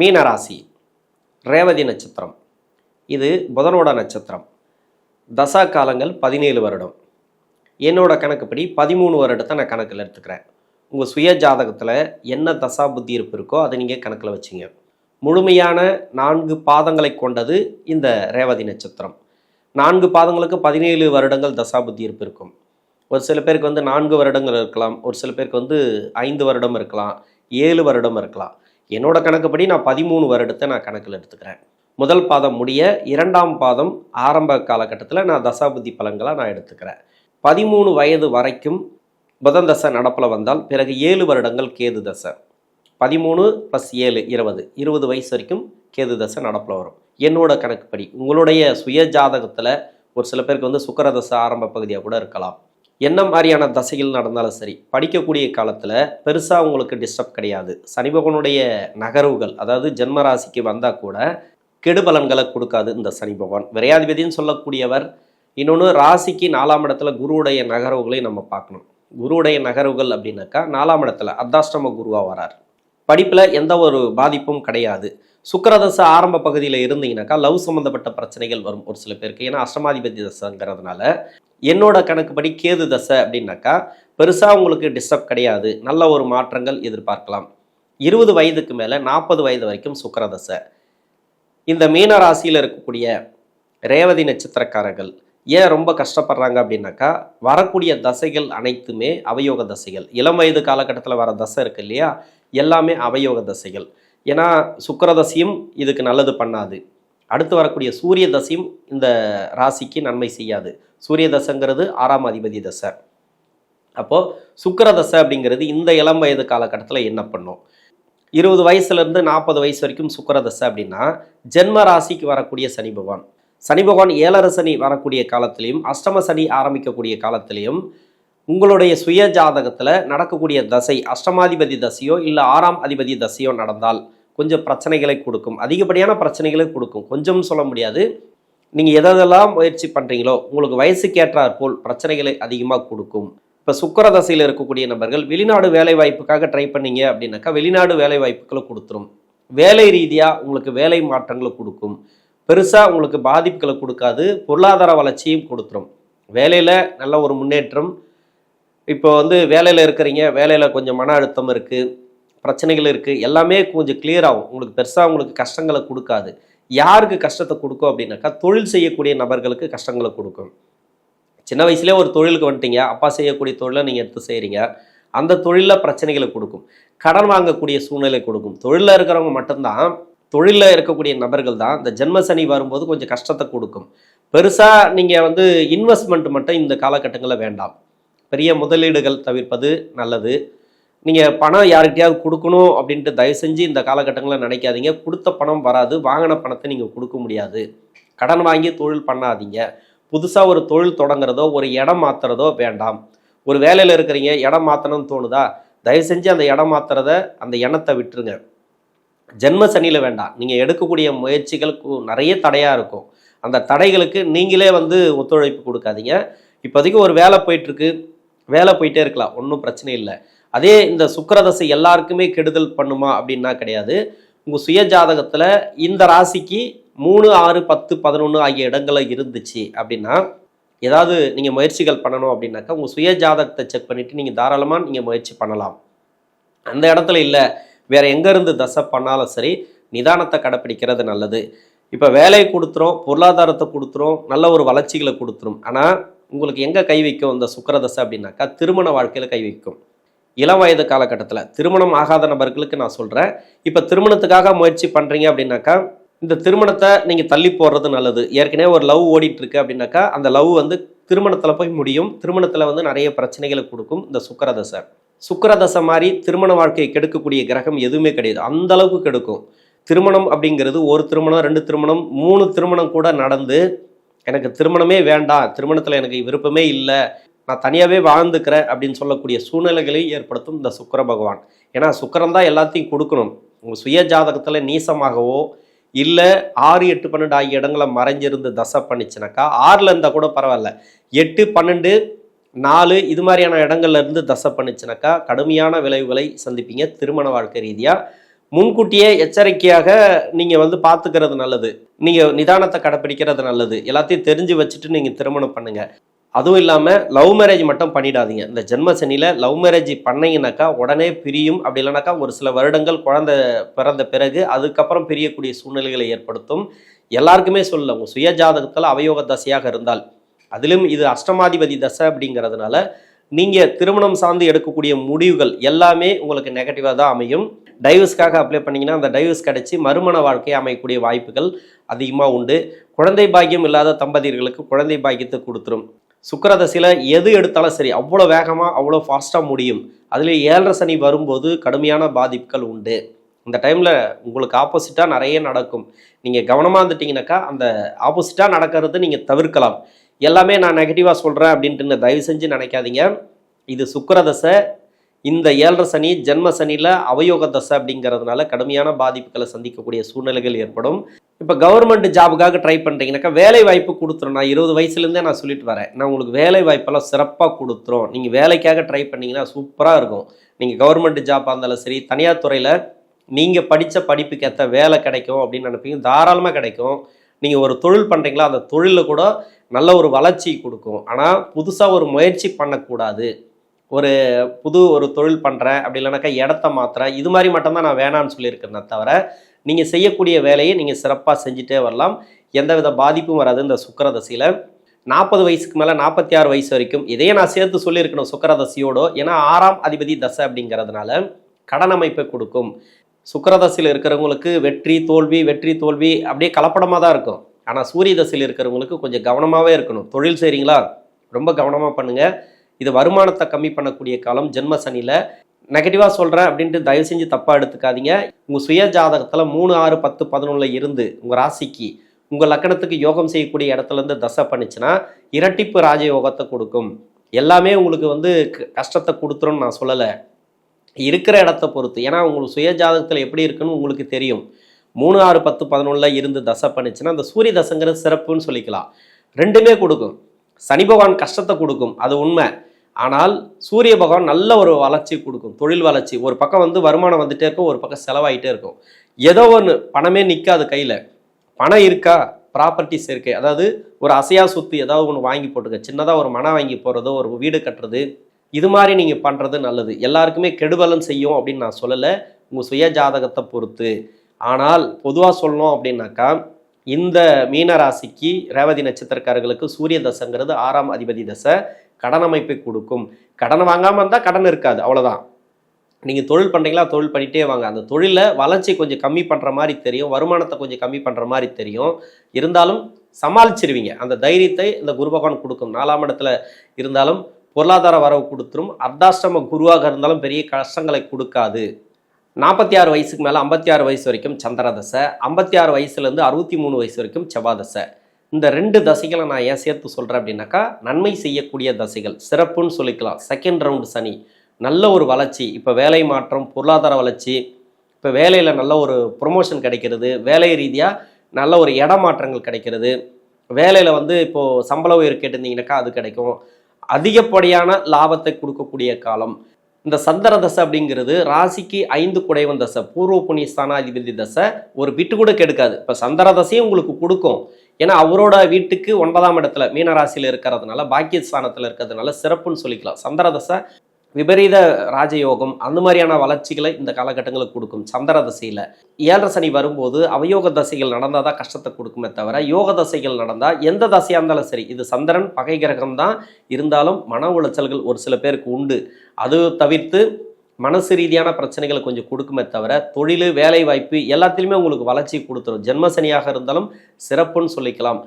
மீனராசி. ரேவதி நட்சத்திரம். இது புதனோட நட்சத்திரம். தசா காலங்கள் பதினேழு வருடம். என்னோட கணக்குப்படி பதிமூணு வருடத்தை நான் கணக்கில் எடுத்துக்கிறேன். உங்கள் சுய ஜாதகத்தில் என்ன தசா புத்தி இருப்பு இருக்கோ அதை நீங்கள் கணக்கில் வச்சுங்க. முழுமையான நான்கு பாதங்களை கொண்டது இந்த ரேவதி நட்சத்திரம். நான்கு பாதங்களுக்கு பதினேழு வருடங்கள் தசா புத்தி இருப்பு இருக்கும். ஒரு சில பேருக்கு வந்து நான்கு வருடங்கள் இருக்கலாம். ஒரு சில பேருக்கு வந்து ஐந்து வருடம் இருக்கலாம். ஏழு வருடம் இருக்கலாம். என்னோட கணக்குப்படி நான் பதிமூணு வருடத்தை நான் கணக்கில் எடுத்துக்கிறேன். முதல் பாதம் முடிய இரண்டாம் பாதம் ஆரம்ப காலகட்டத்தில் நான் தசாபுத்தி பலன்களை நான் எடுத்துக்கிறேன். பதிமூணு வயது வரைக்கும் புதன் தசை நடப்பில் வந்தால் பிறகு ஏழு வருடங்கள் கேது தசை. பதிமூணு ப்ளஸ் ஏழு இருபது. இருபது வயசு வரைக்கும் கேது தசை நடப்பில் வரும். என்னோட கணக்குப்படி உங்களுடைய சுய ஜாதகத்தில் ஒரு சில பேருக்கு வந்து சுக்கரதசை ஆரம்ப பகுதியாக கூட இருக்கலாம். என்ன மாதிரியான தசைகள் நடந்தாலும் சரி படிக்கக்கூடிய காலத்தில் பெருசாக உங்களுக்கு டிஸ்டர்ப் கிடையாது. சனி பகவானுடைய நகர்வுகள் அதாவது ஜென்மராசிக்கு வந்தால் கூட கெடுபலன்களை கொடுக்காது இந்த சனி பகவான். விரையாதிபதினு சொல்லக்கூடியவர் இன்னொன்று ராசிக்கு நாலாம் இடத்துல குருவுடைய நகர்வுகளை நம்ம பார்க்கணும். குருவுடைய நகர்வுகள் அப்படின்னாக்கா நாலாம் இடத்துல அர்த்தாஷ்டம குருவாக வரார். படிப்பில் எந்த ஒரு பாதிப்பும் கிடையாது. சுக்கரதசை ஆரம்ப பகுதியில் இருந்தீங்கன்னாக்கா லவ் சம்மந்தப்பட்ட பிரச்சனைகள் வரும் ஒரு சில பேருக்கு. ஏன்னா அஷ்டமாதிபதி தசைங்கிறதுனால என்னோட கணக்குப்படி கேது தசை அப்படின்னாக்கா பெருசாக உங்களுக்கு டிஸ்டர்ப் கிடையாது. நல்ல ஒரு மாற்றங்கள் எதிர்பார்க்கலாம். இருபது வயதுக்கு மேலே நாற்பது வயது வரைக்கும் சுக்கரதசை இந்த மீன ராசியில் இருக்கக்கூடிய ரேவதி நட்சத்திரக்காரர்கள் ஏன் ரொம்ப கஷ்டப்படுறாங்க அப்படின்னாக்கா வரக்கூடிய தசைகள் அனைத்துமே அவயோக தசைகள். இளம் வயது காலகட்டத்தில் வர தசை இருக்கு இல்லையா? எல்லாமே அவயோக தசைகள். ஏன்னா சுக்கரதசையும் இதுக்கு நல்லது பண்ணாது. அடுத்து வரக்கூடிய சூரிய தசையும் இந்த ராசிக்கு நன்மை செய்யாது. சூரிய தசைங்கிறது ஆறாம் அதிபதி தசை. அப்போது சுக்கர தசை அப்படிங்கிறது இந்த இளம் வயது காலகட்டத்தில் என்ன பண்ணும்? இருபது வயசுலேருந்து நாற்பது வயசு வரைக்கும் சுக்கர தசை அப்படின்னா ஜென்ம ராசிக்கு வரக்கூடிய சனி பகவான். சனி பகவான் ஏழரை சனி வரக்கூடிய காலத்திலையும் அஷ்டம சனி ஆரம்பிக்கக்கூடிய காலத்திலையும் உங்களுடைய சுய ஜாதகத்தில் நடக்கக்கூடிய தசை அஷ்டமாதிபதி தசையோ இல்லை ஆறாம் அதிபதி தசையோ நடந்தால் கொஞ்சம் பிரச்சனைகளை கொடுக்கும். அதிகப்படியான பிரச்சனைகளை கொடுக்கும். கொஞ்சம் சொல்ல முடியாது. நீங்கள் எதெல்லாம் முயற்சி பண்ணுறீங்களோ உங்களுக்கு வயசுக்கேற்றாற் போல் பிரச்சனைகளை அதிகமாக கொடுக்கும். இப்போ சுக்கர தசையில் இருக்கக்கூடிய நபர்கள் வெளிநாடு வேலை வாய்ப்புக்காக ட்ரை பண்ணீங்க அப்படின்னாக்கா வெளிநாடு வேலை வாய்ப்புகளை கொடுத்துரும். வேலை ரீதியாக உங்களுக்கு வேலை மாற்றங்களை கொடுக்கும். பெருசாக உங்களுக்கு பாதிப்புகளை கொடுக்காது பொருளாதார வளர்ச்சியும் கொடுத்துரும். வேலையில் நல்ல ஒரு முன்னேற்றம். இப்போ வந்து வேலையில் இருக்கிறீங்க வேலையில் கொஞ்சம் மன அழுத்தம் இருக்குது பிரச்சனைகள் இருக்குது எல்லாமே கொஞ்சம் கிளியர் ஆகும். உங்களுக்கு பெருசாக உங்களுக்கு கஷ்டங்களை கொடுக்காது. யாருக்கு கஷ்டத்தை கொடுக்கும் அப்படின்னாக்கா தொழில் செய்யக்கூடிய நபர்களுக்கு கஷ்டங்களை கொடுக்கும். சின்ன வயசுலேயே ஒரு தொழிலுக்கு வந்துட்டீங்க அப்பா செய்யக்கூடிய தொழிலை நீங்கள் எடுத்து செய்கிறீங்க அந்த தொழிலில் பிரச்சனைகளை கொடுக்கும். கடன் வாங்கக்கூடிய சூழ்நிலை கொடுக்கும். தொழிலில் இருக்கிறவங்க மட்டும்தான் தொழிலில் இருக்கக்கூடிய நபர்கள் தான் இந்த ஜென்மசனி வரும்போது கொஞ்சம் கஷ்டத்தை கொடுக்கும். பெருசாக நீங்கள் வந்து இன்வெஸ்ட்மெண்ட் மட்டும் இந்த காலகட்டங்களில் வேண்டாம். பெரிய முதலீடுகள் தவிர்ப்பது நல்லது. நீங்கள் பணம் யாருக்கிட்டையாவது கொடுக்கணும் அப்படின்ட்டு தயவு செஞ்சு இந்த காலகட்டங்களில் நினைக்காதீங்க. கொடுத்த பணம் வராது. வாங்கின பணத்தை நீங்கள் கொடுக்க முடியாது. கடன் வாங்கி தொழில் பண்ணாதீங்க. புதுசாக ஒரு தொழில் தொடங்குறதோ ஒரு இடம் மாற்றுறதோ வேண்டாம். ஒரு வேலையில் இருக்கிறீங்க இடம் மாற்றணும்னு தோணுதா? தயவு செஞ்சு அந்த இடம் மாற்றுறத அந்த எண்ணத்தை விட்டுருங்க. ஜென்ம சனியில் வேண்டாம். நீங்கள் எடுக்கக்கூடிய முயற்சிகள் கு- நிறைய தடையாக இருக்கும். அந்த தடைகளுக்கு நீங்களே வந்து ஒத்துழைப்பு கொடுக்காதீங்க. இப்போதைக்கு ஒரு வேலை போயிட்டுருக்கு வேலை போயிட்டே இருக்கலாம். ஒன்றும் பிரச்சனை இல்லை. அதே இந்த சுக்கரதசை எல்லாருக்குமே கெடுதல் பண்ணுமா அப்படின்னா கிடையாது. உங்கள் சுய ஜாதகத்தில் இந்த ராசிக்கு மூணு ஆறு பத்து பதினொன்று ஆகிய இடங்களில் இருந்துச்சு அப்படின்னா ஏதாவது நீங்கள் முயற்சிகள் பண்ணணும் அப்படின்னாக்கா உங்கள் சுய ஜாதகத்தை செக் பண்ணிவிட்டு நீங்கள் தாராளமாக நீங்கள் முயற்சி பண்ணலாம். அந்த இடத்துல இல்லை வேறு எங்கேருந்து தசை பண்ணாலும் சரி நிதானத்தை கடைப்பிடிக்கிறது நல்லது. இப்போ வேலையை கொடுத்துரும் பொருளாதாரத்தை கொடுத்துரும் நல்ல ஒரு வளர்ச்சிகளை கொடுத்துரும். ஆனால் உங்களுக்கு எங்கே கை வைக்கும் இந்த சுக்கரதசை அப்படின்னாக்கா திருமண வாழ்க்கையில் கை வைக்கும். இளம் வயது காலகட்டத்தில். திருமணம் ஆகாத நபர்களுக்கு நான் சொல்கிறேன் இப்போ திருமணத்துக்காக முயற்சி பண்ணுறீங்க அப்படின்னாக்கா இந்த திருமணத்தை நீங்கள் தள்ளி போடுறது நல்லது. ஏற்கனவே ஒரு லவ் ஓடிட்டுருக்கு அப்படின்னாக்கா அந்த லவ் வந்து திருமணத்தில் போய் முடியும். திருமணத்தில் வந்து நிறைய பிரச்சனைகளை கொடுக்கும் இந்த சுக்கரதசை. சுக்கரதசை மாதிரி திருமண வாழ்க்கையை கெடுக்கக்கூடிய கிரகம் எதுவுமே கிடையாது. அந்த அளவுக்கு கெடுக்கும். திருமணம் அப்படிங்கிறது ஒரு திருமணம் ரெண்டு திருமணம் மூணு திருமணம் கூட நடந்து எனக்கு திருமணமே வேண்டாம். திருமணத்தில் எனக்கு விருப்பமே இல்லை. நான் தனியாகவே வாழ்ந்துக்கிறேன் அப்படின்னு சொல்லக்கூடிய சூழ்நிலைகளை ஏற்படுத்தும் இந்த சுக்கர பகவான். ஏன்னா சுக்கரம் தான் எல்லாத்தையும் கொடுக்கணும். உங்கள் சுய ஜாதகத்தில் நீசமாகவோ இல்லை ஆறு எட்டு பன்னெண்டு ஆகிய இடங்களை மறைஞ்சிருந்து தசை பண்ணிச்சுனாக்கா ஆறில் இருந்தால் கூட பரவாயில்ல. எட்டு பன்னெண்டு நாலு இது மாதிரியான இடங்கள்ல இருந்து தசை பண்ணிச்சுனாக்கா கடுமையான விளைவுகளை சந்திப்பீங்க திருமண வாழ்க்கை ரீதியாக முன்கூட்டியே எச்சரிக்கையாக நீங்கள் வந்து பார்த்துக்கிறது நல்லது. நீங்கள் நிதானத்தை கடைப்பிடிக்கிறது நல்லது. எல்லாத்தையும் தெரிஞ்சு வச்சுட்டு நீங்கள் திருமணம் பண்ணுங்கள் அதுவும் இல்லாமல் லவ் மேரேஜ் மட்டும் பண்ணிடாதீங்க. இந்த ஜென்ம சனியில் லவ் மேரேஜ் பண்ணீங்கன்னாக்கா உடனே பிரியும். அப்படி இல்லைனாக்கா ஒரு சில வருடங்கள் குழந்தை பிறந்த பிறகு அதுக்கப்புறம் பிரியக்கூடிய சூழ்நிலைகளை ஏற்படுத்தும். எல்லாருக்குமே சொல்லல உங்கள் சுய ஜாதகத்தில் அவயோக தசையாக இருந்தால் அதிலும் இது அஷ்டமாதிபதி தசை அப்படிங்கிறதுனால நீங்கள் திருமணம் சார்ந்து எடுக்கக்கூடிய முடிவுகள் எல்லாமே உங்களுக்கு நெகட்டிவாக தான் அமையும். டைவர்ஸ்க்காக அப்ளை பண்ணீங்கன்னா அந்த டைவர்ஸ் கிடைச்சி மறுமண வாழ்க்கை அமையக்கூடிய வாய்ப்புகள் அதிகமாக உண்டு. குழந்தை பாக்கியம் இல்லாத தம்பதியர்களுக்கு குழந்தை பாக்கியத்தை கொடுத்துரும். சுக்கரதசையில் எது எடுத்தாலும் சரி அவ்வளோ வேகமாக அவ்வளோ ஃபாஸ்ட்டாக முடியும். அதில் ஏழரை சனி வரும்போது கடுமையான பாதிப்புகள் உண்டு. இந்த டைமில் உங்களுக்கு ஆப்போசிட்டாக நிறைய நடக்கும். நீங்கள் கவனமாக இருந்துட்டிங்கனாக்கா அந்த ஆப்போசிட்டாக நடக்கிறது நீங்கள் தவிர்க்கலாம். எல்லாமே நான் நெகட்டிவாக சொல்கிறேன் அப்படின்ட்டு தயவு செஞ்சு நினைக்காதீங்க. இது சுக்கரதசை இந்த ஏழரை சனி ஜென்ம சனியில் அவயோக தசை அப்படிங்கிறதுனால கடுமையான பாதிப்புகளை சந்திக்கக்கூடிய சூழ்நிலைகள் ஏற்படும். இப்போ கவர்மெண்ட் ஜாபுக்காக ட்ரை பண்ணுறீங்கனாக்கா வேலை வாய்ப்பு கொடுத்துரும். நான் இருபது வயசுலேருந்தே நான் சொல்லிட்டு வரேன். நான் உங்களுக்கு வேலை வாய்ப்பெல்லாம் சிறப்பாக கொடுத்துரும். நீங்கள் வேலைக்காக ட்ரை பண்ணிங்கன்னா சூப்பராக இருக்கும். நீங்கள் கவர்மெண்ட் ஜாப்பாக இருந்தாலும் சரி தனியார் துறையில் நீங்கள் படித்த படிப்புக்கு ஏற்ற வேலை கிடைக்கும் அப்படின்னு நினைப்பீங்க. தாராளமாக கிடைக்கும். நீங்கள் ஒரு தொழில் பண்ணுறீங்களா அந்த தொழிலில் கூட நல்ல ஒரு வளர்ச்சி கொடுக்கும். ஆனால் புதுசாக ஒரு முயற்சி பண்ணக்கூடாது. ஒரு புது ஒரு தொழில் பண்ணுறேன் அப்படி இல்லைனாக்கா இடத்த மாத்துறேன். இது மாதிரி மட்டும்தான் நான் வேணான்னு சொல்லியிருக்கிறேனே தவிர நீங்கள் செய்யக்கூடிய வேலையை நீங்கள் சிறப்பாக செஞ்சுட்டே வரலாம். எந்தவித பாதிப்பும் வராது இந்த சுக்கரதசையில். நாற்பது வயசுக்கு மேலே நாற்பத்தி ஆறு வயசு வரைக்கும் இதையே நான் சேர்த்து சொல்லியிருக்கணும் சுக்கரதசியோடு. ஏன்னா ஆறாம் அதிபதி தசை அப்படிங்கிறதுனால கடன் அமைப்பை கொடுக்கும். சுக்கரதசையில் இருக்கிறவங்களுக்கு வெற்றி தோல்வி வெற்றி தோல்வி அப்படியே கலப்படமாக தான் இருக்கும். ஆனால் சூரிய தசையில் இருக்கிறவங்களுக்கு கொஞ்சம் கவனமாகவே இருக்கணும். தொழில் செய்கிறீங்களா ரொம்ப கவனமாக பண்ணுங்கள் இது வருமானத்தை கம்மி பண்ணக்கூடிய காலம் ஜென்ம சனியில். நெகட்டிவாக சொல்கிறேன் அப்படின்ட்டு தயவு செஞ்சு தப்பாக எடுத்துக்காதீங்க. உங்கள் சுய ஜாதகத்தில் மூணு ஆறு பத்து பதினொன்றில் இருந்து உங்கள் ராசிக்கு உங்கள் லக்கணத்துக்கு யோகம் செய்யக்கூடிய இடத்துலேருந்து தசை பண்ணுச்சுன்னா இரட்டிப்பு ராஜயோகத்தை கொடுக்கும். எல்லாமே உங்களுக்கு வந்து க- கஷ்டத்தை கொடுத்துருன்னு நான் சொல்லலை. இருக்கிற இடத்த பொறுத்து ஏன்னா உங்களுக்கு சுய ஜாதகத்தில் எப்படி இருக்குன்னு உங்களுக்கு தெரியும். மூணு ஆறு பத்து பதினொன்றில் இருந்து தசை பண்ணுச்சுன்னா அந்த சூரிய தசைங்கிறது சிறப்புன்னு சொல்லிக்கலாம். ரெண்டுமே கொடுக்கும். சனி பகவான் கஷ்டத்தை கொடுக்கும். அது உண்மை. ஆனால் சூரிய பகவான் நல்ல ஒரு வளர்ச்சி கொடுக்கும் தொழில் வளர்ச்சி. ஒரு பக்கம் வந்து வருமானம் வந்துட்டே இருக்கும் ஒரு பக்கம் செலவாயிட்டே இருக்கும். ஏதோ ஒன்று பணமே நிற்காது கையில். பணம் இருக்கா? ப்ராப்பர்ட்டிஸ் இருக்கு. அதாவது ஒரு அசையா சொத்து ஏதாவது ஒன்று வாங்கி போட்டுக்க. சின்னதாக ஒரு மனை வாங்கி போகிறதோ ஒரு வீடு கட்டுறது இது மாதிரி நீங்கள் பண்ணுறது நல்லது. எல்லாருக்குமே கெடுபலன் செய்யும் அப்படின்னு நான் சொல்லலை. உங்கள் சுய ஜாதகத்தை பொறுத்து. ஆனால் பொதுவாக சொல்லணும் அப்படின்னாக்கா இந்த மீனராசிக்கு ரேவதி நட்சத்திரக்காரர்களுக்கு சூரிய தசைங்கிறது ஆறாம் அதிபதி தசை. கடன் அமைப்பை கொடுக்கும். கடன் வாங்காமல் இருந்தால் கடன் இருக்காது அவ்வளோதான் நீங்கள் தொழில் பண்ணுறீங்களா தொழில் பண்ணிகிட்டே வாங்க. அந்த தொழிலில் வளர்ச்சி கொஞ்சம் கம்மி பண்ணுற மாதிரி தெரியும் வருமானத்தை கொஞ்சம் கம்மி பண்ணுற மாதிரி தெரியும். இருந்தாலும் சமாளிச்சிருவீங்க. அந்த தைரியத்தை இந்த குரு பகவான் கொடுக்கும். நாலாம் இடத்துல இருந்தாலும் பொருளாதார வரவு கொடுத்துரும். அர்த்தாஷ்டம குருவாக இருந்தாலும் பெரிய கஷ்டங்களை கொடுக்காது. நாற்பத்தி ஆறு வயசுக்கு மேலே ஐம்பத்தி ஆறு வயசு வரைக்கும் சந்திரதசை ஐம்பத்தி ஆறு வயசுலேருந்து அறுபத்தி மூணு வயசு வரைக்கும் செவ்வாதசை. இந்த ரெண்டு தசைகளை நான் ஏன் சேர்த்து சொல்கிறேன் அப்படின்னாக்கா நன்மை செய்யக்கூடிய தசைகள். சிறப்புன்னு சொல்லிக்கலாம். செகண்ட் ரவுண்டு சனி. நல்ல ஒரு வளர்ச்சி. இப்போ வேலை மாற்றம் பொருளாதார வளர்ச்சி. இப்போ வேலையில் நல்ல ஒரு ப்ரொமோஷன் கிடைக்கிறது. வேலை ரீதியாக நல்ல ஒரு இடமாற்றங்கள் கிடைக்கிறது. வேலையில் வந்து இப்போது சம்பள உயர் கேட்டிருந்தீங்கன்னாக்கா அது கிடைக்கும். அதிகப்படியான லாபத்தை கொடுக்கக்கூடிய காலம். இந்த சந்திர தசை அப்படிங்கிறது ராசிக்கு ஐந்து குடைவன் தசை. பூர்வ புண்ணிய ஸ்தானாதிபதி தசை ஒரு விட்டு கூட கெடுக்காது. இப்போ சந்திர தசையும் உங்களுக்கு கொடுக்கும். ஏன்னா அவரோட வீட்டுக்கு ஒன்பதாம் இடத்துல மீனராசியில் இருக்கிறதுனால பாக்கியஸ்தானத்தில் இருக்கிறதுனால சிறப்புன்னு சொல்லிக்கலாம். சந்திரதசை விபரீத ராஜயோகம் அந்த மாதிரியான வளர்ச்சிகளை இந்த காலகட்டங்களுக்கு கொடுக்கும் சந்திர தசையில். ஏழரை சனி வரும்போது அவயோக தசைகள் நடந்தால் தான் கஷ்டத்தை கொடுக்குமே தவிர யோக தசைகள் நடந்தால் எந்த தசையாக இருந்தாலும் சரி இது சந்திரன் பகை கிரகம் தான் இருந்தாலும் மன உளைச்சல்கள் ஒரு சில பேருக்கு உண்டு. அது தவிர்த்து மனசு ரீதியான பிரச்சனைகளை கொஞ்சம் கொடுக்குமே தவிர தொழில் வேலை வாய்ப்பு எல்லாத்திலுமே உங்களுக்கு வளர்ச்சி கொடுத்துரும். ஜென்மசனியாக இருந்தாலும் சிறப்புன்னு சொல்லிக்கலாம்.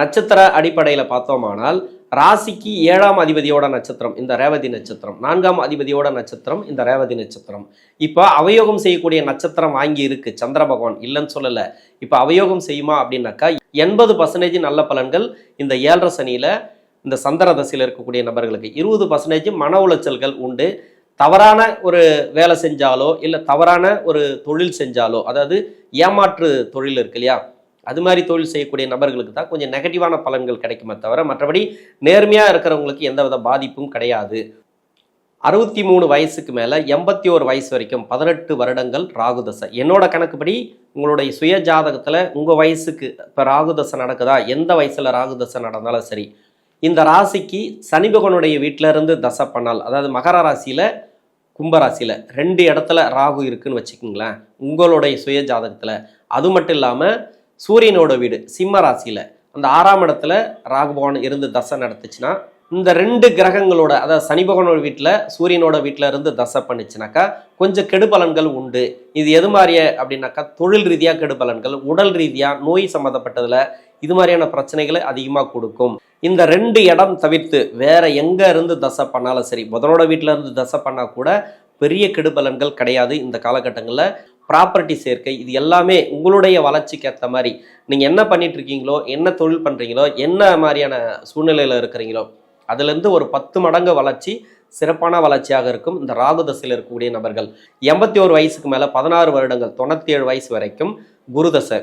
நட்சத்திர அடிப்படையில் பார்த்தோமானால் ராசிக்கு ஏழாம் அதிபதியோட நட்சத்திரம் இந்த ரேவதி நட்சத்திரம். நான்காம் அதிபதியோட நட்சத்திரம் இந்த ரேவதி நட்சத்திரம். இப்போ அவயோகம் செய்யக்கூடிய நட்சத்திரம் வாங்கி இருக்கு. சந்திர பகவான் இல்லைன்னு சொல்லலை. இப்போ அவயோகம் செய்யுமா அப்படின்னாக்கா எண்பது பர்சன்டேஜ் நல்ல பலன்கள் இந்த ஏழரை சனியில் இந்த சந்திர தசையில் இருக்கக்கூடிய நபர்களுக்கு. இருபது பர்சன்டேஜ் மன உளைச்சல்கள் உண்டு. தவறான ஒரு வேலை செஞ்சாலோ இல்லை தவறான ஒரு தொழில் செஞ்சாலோ அதாவது ஏமாற்று தொழில் இருக்கு இல்லையா? அது மாதிரி தொழில் செய்யக்கூடிய நபர்களுக்கு தான் கொஞ்சம் நெகட்டிவான பலன்கள் கிடைக்குமே தவிர மற்றபடி நேர்மையாக இருக்கிறவங்களுக்கு எந்தவித பாதிப்பும் கிடையாது. அறுபத்தி மூணு வயசுக்கு மேலே எண்பத்தி ஒரு வயசு வரைக்கும் பதினெட்டு வருடங்கள் ராகுதசை. என்னோட கணக்குப்படி உங்களுடைய சுய ஜாதகத்தில் உங்கள் வயசுக்கு இப்போ ராகுதசை நடக்குதா? எந்த வயசில் ராகுதசை நடந்தாலும் சரி. இந்த ராசிக்கு சனி பகவானுடைய இருந்து தசை பண்ணால் அதாவது மகர ராசியில் கும்பராசியில் ரெண்டு இடத்துல ராகு இருக்குன்னு வச்சுக்கோங்களேன். உங்களுடைய சுய ஜாதகத்தில். அது மட்டும் இல்லாமல் சூரியனோட வீடு சிம்ம ராசியில். அந்த ஆறாம் இடத்துல ராகு பகவான் இருந்து தசை நடத்துச்சுன்னா இந்த ரெண்டு கிரகங்களோட அதாவது சனி பகவானோட வீட்டில் சூரியனோட வீட்டில் இருந்து தசை பண்ணிச்சுனாக்கா கொஞ்சம் கெடுபலன்கள் உண்டு. இது எது மாதிரியே அப்படின்னாக்கா தொழில் ரீதியாக கெடுபலன்கள் உடல் ரீதியாக நோய் சம்மந்தப்பட்டதில் இது மாதிரியான பிரச்சனைகளை அதிகமாக கொடுக்கும். இந்த ரெண்டு இடம் தவிர்த்து வேற எங்க இருந்து தசை பண்ணாலும் சரி புதனோட வீட்டில இருந்து தசை பண்ணா கூட பெரிய கெடுபலன்கள் கிடையாது இந்த காலகட்டங்களில். ப்ராப்பர்ட்டி சேர்க்கை இது எல்லாமே உங்களுடைய வளர்ச்சிக்கு ஏற்ற மாதிரி. நீங்கள் என்ன பண்ணிட்டு இருக்கீங்களோ என்ன தொழில் பண்ணுறீங்களோ என்ன மாதிரியான சூழ்நிலையில் இருக்கிறீங்களோ அதுலேருந்து ஒரு பத்து மடங்கு வளர்ச்சி சிறப்பான வளர்ச்சியாக இருக்கும் இந்த ராகு தசையில் இருக்கக்கூடிய நபர்கள். எண்பத்தி ஒரு வயசுக்கு மேலே பதினாறு வருடங்கள் தொண்ணூற்றி ஏழு வயசு வரைக்கும் குருதசை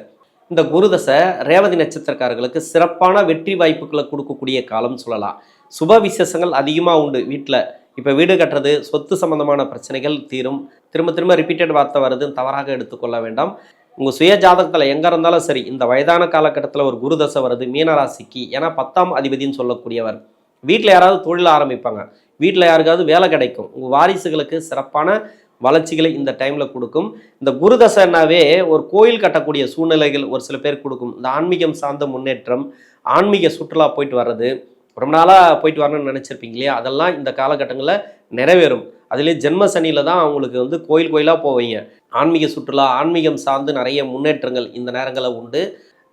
இந்த குருதசை ரேவதி நட்சத்திரக்காரர்களுக்கு சிறப்பான வெற்றி வாய்ப்புகளை கொடுக்கக்கூடிய காலம் சொல்லலாம். சுப விசேஷங்கள் அதிகமாக உண்டு வீட்டில் இப்போ வீடு கட்டுறது சொத்து சம்பந்தமான பிரச்சனைகள் தீரும். திரும்ப திரும்ப ரிப்பீட்டட் வார்த்தை வருது தவறாக எடுத்துக்கொள்ள வேண்டாம். உங்கள் சுய ஜாதகத்தில் எங்கே இருந்தாலும் சரி இந்த வயதான காலகட்டத்தில் ஒரு குருதசை வருது மீனராசிக்கு ஏன்னா பத்தாம் அதிபதின்னு சொல்லக்கூடியவர். வீட்டில் யாராவது தொழில் ஆரம்பிப்பாங்க. வீட்டில் யாருக்காவது வேலை கிடைக்கும். உங்கள் வாரிசுகளுக்கு சிறப்பான வளர்ச்சிகளை இந்த டைமில் கொடுக்கும். இந்த குருதசைனாவே ஒரு கோயில் கட்டக்கூடிய சூழ்நிலைகள் ஒரு சில பேர் கொடுக்கும். இந்த ஆன்மீகம் சார்ந்த முன்னேற்றம் ஆன்மீக சுற்றுலா போயிட்டு வர்றது ரொம்ப நாளாக போயிட்டு வரணும்னு நினச்சிருப்பீங்க இல்லையா? அதெல்லாம் இந்த காலகட்டங்களில் நிறைவேறும். அதுலேயே ஜென்ம சனியில் தான் அவங்களுக்கு வந்து கோயில் கோயிலாக போவீங்க. ஆன்மீக சுற்றுலா ஆன்மீகம் சார்ந்து நிறைய முன்னேற்றங்கள் இந்த நேரங்களில் உண்டு.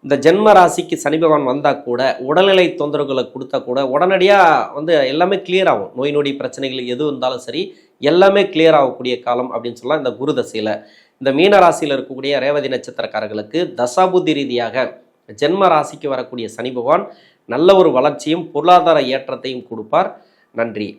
இந்த ஜென்ம ராசிக்கு சனி பகவான் வந்தால் கூட உடல்நிலை தொந்தரவுகளை கொடுத்தா கூட உடனடியாக வந்து எல்லாமே கிளியர் ஆகும். நோய் நொடி பிரச்சனைகள் எது இருந்தாலும் சரி எல்லாமே கிளியர் ஆகக்கூடிய காலம் அப்படின்னு சொல்லலாம் இந்த குரு தசையில். இந்த மீன ராசியில் இருக்கக்கூடிய ரேவதி நட்சத்திரக்காரர்களுக்கு தசாபுத்தி ரீதியாக ஜென்ம ராசிக்கு வரக்கூடிய சனி பகவான் நல்ல ஒரு வளர்ச்சியும் பொருளாதார ஏற்றத்தையும் கொடுப்பார். நன்றி.